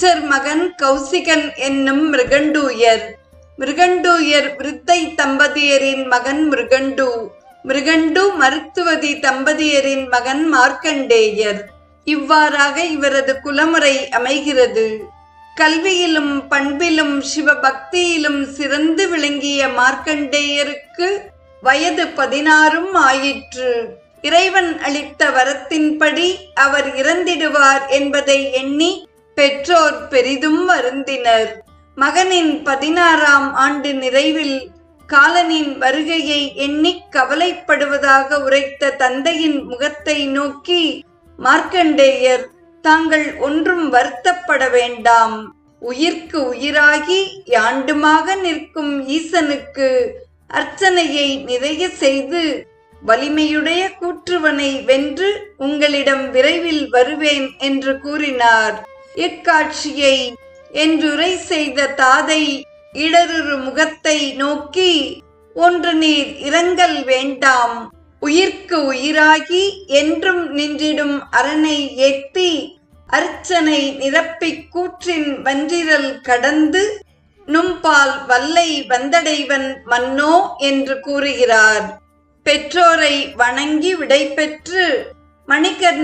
Kutcher மகன் கௌசிகன் என்னும் மிருகண்டூயர். மிருகண்டூயர் விருத்தை தம்பதியரின் மகன் மிருகண்டு. மிருகண்டு மருத்துவதி தம்பதியரின் மகன் மார்க்கண்டேயர். இவ்வாறாக இவரது குலமுறை அமைகிறது. கல்வியிலும் பண்பிலும் சிவபக்தியிலும் சிறந்து விளங்கிய மார்க்கண்டேயருக்கு வயது பதினாறும் ஆயிற்று. இறைவன் அளித்த வரத்தின்படி அவர் இறந்திடுவார் என்பதை எண்ணி பெற்றோர் பெரிதும் வருந்தினர். மகனின் பதினாறாம் ஆண்டு நிறைவில் காலனின் வருகையை எண்ணி கவலைப்படுவதாக உரைத்த தந்தையின் முகத்தை நோக்கி மார்க்கண்டேயர் தாங்கள் ஒன்றும் வருத்தப்பட வேண்டாம். உயிர்க்கு உயிராகி யாண்டுமாக நிற்கும் ஈசனுக்கு அர்ச்சனையை நிறைய செய்து வலிமையுடைய கூற்றுவனை வென்று உங்களிடம் விரைவில் வருவேன் என்று கூறினார். இக்காட்சியை என்றுரை செய்த தாதை இடருறு முகத்தை நோக்கி ஒன்று நீர் இரங்கல் வேண்டாம் உயிர்க்கு உயிராகி என்றும் நின்றிடும் அரணை ஏத்தி அர்ச்சனை நிரப்பிக் கூற்றின் வன்றிரல் கடந்து நும்பால் வல்லை வந்தடைவன் மன்னோ என்று கூறுகிறார். பெற்றோரை வணங்கி விடைபெற்று மணிகர்ண மணிகர்